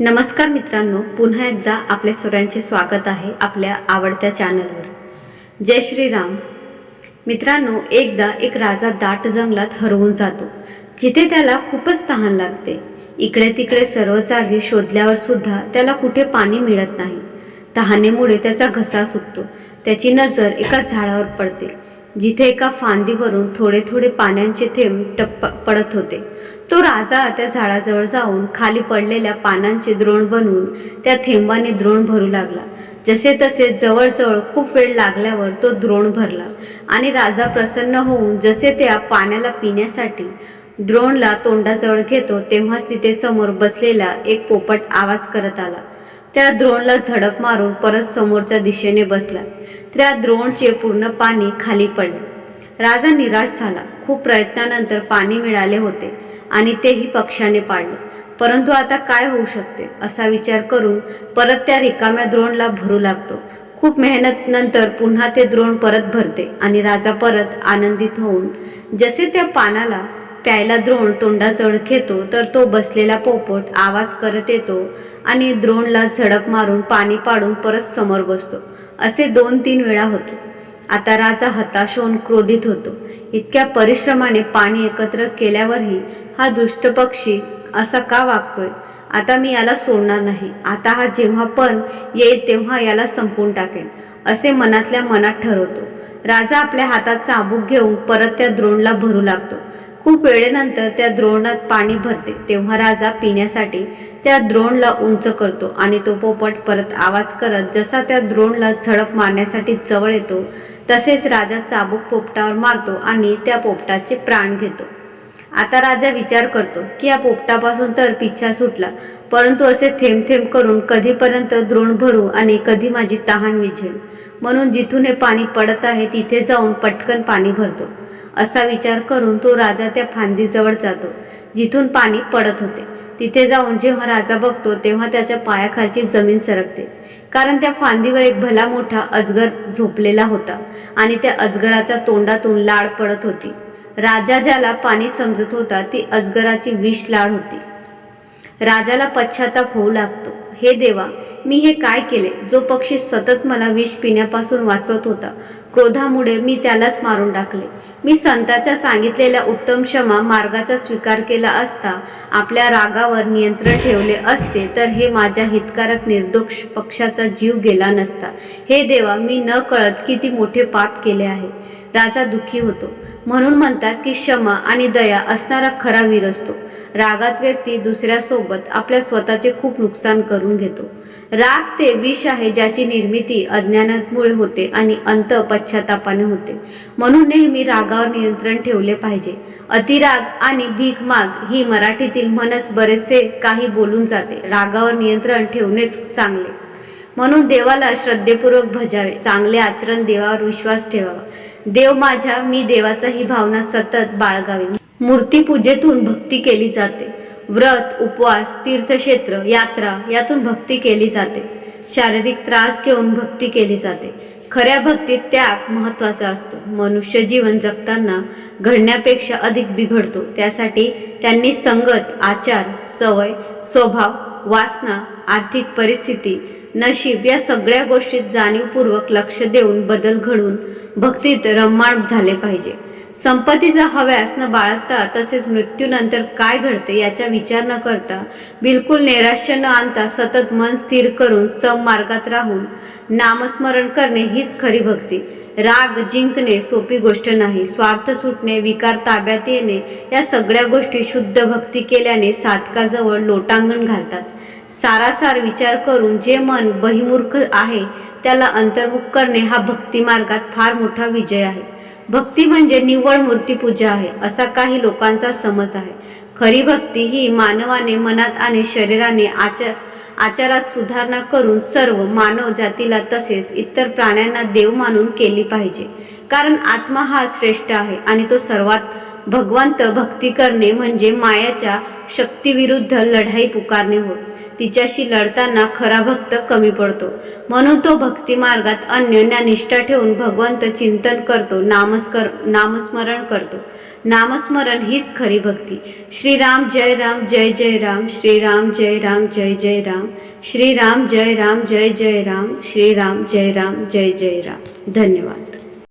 नमस्कार मित्रांनो पुन्हा एकदा आपल्या सर्वांचे स्वागत आहे आपल्या आवडत्या चॅनलवर. जय श्रीराम. मित्रांनो एकदा एक राजा दाट जंगलात हरवून जातो. जिथे त्याला खूपच तहान लागते. इकडे तिकडे सर्व जागी शोधल्यावर सुद्धा त्याला कुठे पाणी मिळत नाही. तहानेमुळे त्याचा घसा सुकतो. त्याची नजर एका झाडावर पडते. जिथे एका फांदीवरून थोडे थोडे पाण्याचे थेंब टप्प पडत होते. तो राजा त्या झाडाजवळ जाऊन खाली पडलेल्या पानांचे द्रोण बनवून त्या थेंबाने द्रोण भरू लागला. जसे तसे जवळजवळ खूप वेळ लागल्यावर तो द्रोण भरला आणि राजा प्रसन्न होऊन जसे त्या पाण्याला पिण्यासाठी द्रोणला तोंडाजवळ घेतो तेव्हाच तिथे समोर बसलेला एक पोपट आवाज करत आला. त्या द्रोणला झडप मारून परत समोरच्या दिशेने बसला. त्या द्रोणचे पूर्ण पाणी खाली पडले. राजा निराश झाला. खूप प्रयत्नानंतर पाणी मिळाले होते आणि तेही पक्षाने पाडले. परंतु आता काय होऊ शकते असा विचार करून परत त्या रिकाम्या द्रोणला भरू लागतो. खूप मेहनत नंतर पुन्हा ते द्रोण परत भरते आणि राजा परत आनंदित होऊन जसे त्या पानाला प्यायला द्रोण तोंडाजवळ घेतो तर तो बसलेला पोपट आवाज करत येतो आणि द्रोणला झडप मारून पाणी पाडून परत समोर बसतो. असे दोन तीन वेळा होते. आता राजा हताश होऊन क्रोधित होतो. इतक्या परिश्रमाने पाणी एकत्र केल्यावरही हा दृष्टपक्षी असा का वागतोय? आता मी याला सोडणार नाही. आता हा जेव्हा पण येईल तेव्हा याला संपून टाकेन असे मनातल्या मनात ठरवतो. राजा आपल्या हातात चाबूक घेऊन परत त्या द्रोणला भरू लागतो. खूप वेळेनंतर त्या द्रोणात पाणी भरते. तेव्हा राजा पिण्यासाठी त्या द्रोणला उंच करतो आणि तो पोपट परत आवाज करत जसा त्या द्रोणला झडप मारण्यासाठी जवळ येतो तसेच राजा चाबूक पोपटावर मारतो आणि त्या पोपटाचे प्राण घेतो. आता राजा विचार करतो की या पोपटापासून तर पिच्छा सुटला परंतु असे थेंब थेंब करून कधीपर्यंत द्रोण भरू आणि कधी माझी तहान विझेल? म्हणून जिथून हे पाणी पडत आहे तिथे जाऊन पटकन पाणी भरतो. असा विचार करून तो राजा त्या फांदीजवळ जातो जिथून पाणी पडत होते. तिथे जाऊन जेव्हा राजा बघतो तेव्हा त्याच्या पायाखालची जमीन सरकते. कारण त्या फांदीवर एक भला मोठा अजगर झोपलेला होता आणि त्या अजगराच्या तोंडातून लाळ पडत होती. राजा ज्याला पाणी समजत होता ती अजगराची विष लाळ होती. राजाला पश्चाताप होऊ लागतो. हे देवा मी हे काय केले? जो पक्षी सतत मला विष पिण्यापासून वाचवत होता क्रोधामुळे मी त्यालाच मारून टाकले. मी संताच्या सांगितलेल्या उत्तम क्षमा मार्गाचा स्वीकार केला असता आपल्या रागावर नियंत्रण ठेवले असते तर हे माझ्या हितकारक निर्दोष पक्षाचा जीव गेला नसता. हे देवा मी न कळत किती मोठे पाप केले आहे. राजा दुःखी होतो. म्हणून म्हणतात की क्षमा आणि दया असणारा खरा वीर असतो. रागात व्यक्ती दुसऱ्यासोबत आपल्या स्वतःचे खूप नुकसान करून घेतो. राग ते विष आहे ज्याची निर्मिती अज्ञानामुळे होते आणि अंत पश्चातापाने होते. म्हणून नेहमी रागावर नियंत्रण ठेवले पाहिजे. अतिराग आणि भीक माग ही मराठीतील मनस बरेचसे काही बोलून जाते. रागावर नियंत्रण ठेवणेच चांगले. म्हणून देवाला श्रद्धेपूर्वक भजावे. चांगले आचरण देवावर विश्वास ठेवावा. देव माझ्या मी देवाचा ही भावना सतत बाळगावी. मूर्तीपूजेतून भक्ती केली जाते. व्रत उपवास तीर्थक्षेत्र यात्रा यातून भक्ती केली जाते. शारीरिक त्रास घेऊन भक्ती केली जाते. खऱ्या भक्तीत त्याग महत्त्वाचा असतो. मनुष्य जीवन जगताना घडण्यापेक्षा अधिक बिघडतो. त्यासाठी त्यांनी संगत आचार सवय स्वभाव वासना आर्थिक परिस्थिती नशीब या सगळ्या गोष्टीत जाणीवपूर्वक लक्ष देऊन बदल घडून भक्तीत रममाण झाले पाहिजे. संपत्तीचा हव्यास न बाळगता तसेच मृत्यूनंतर काय घडते याचा विचार न करता बिलकुल नैराश्य न आणता सतत मन स्थिर करून सम मार्गात राहून नामस्मरण करणे हीच खरी भक्ती. राग जिंकणे सोपी गोष्ट नाही. स्वार्थ सुटणे विकार ताब्यात येणे या सगळ्या गोष्टी शुद्ध भक्ती केल्याने साधकाजवळ लोटांगण घालतात. सारासार विचार करून जे मन बहिमूर्ख आहे त्याला अंतर्मुख करणे हा भक्ती मार्गात फार मोठा विजय आहे. भक्ती म्हणजे निव्वळ मूर्तीपूजा आहे असा काही लोकांचा समज आहे. खरी भक्ती ही मानवाने मनात आणि शरीराने आचार आचारात सुधारणा करून सर्व मानव जातीला तसेच इतर प्राण्यांना देव मानून केली पाहिजे. कारण आत्मा हा श्रेष्ठ आहे आणि तो सर्वात भगवंत भक्ती करणे म्हणजे मायाच्या शक्तीविरुद्ध लढाई पुकारणे होय. तिच्याशी लढताना खरा भक्त कमी पडतो. म्हणून तो भक्ती मार्गात अन्य निष्ठा ठेवून भगवंत चिंतन करतो नामस्कर नामस्मरण करतो. नामस्मरण हीच खरी भक्ती. श्रीराम जय राम जय जय राम श्रीराम जय राम जय जय राम श्रीराम जय राम जय जय राम श्रीराम जय राम जय जय राम. धन्यवाद.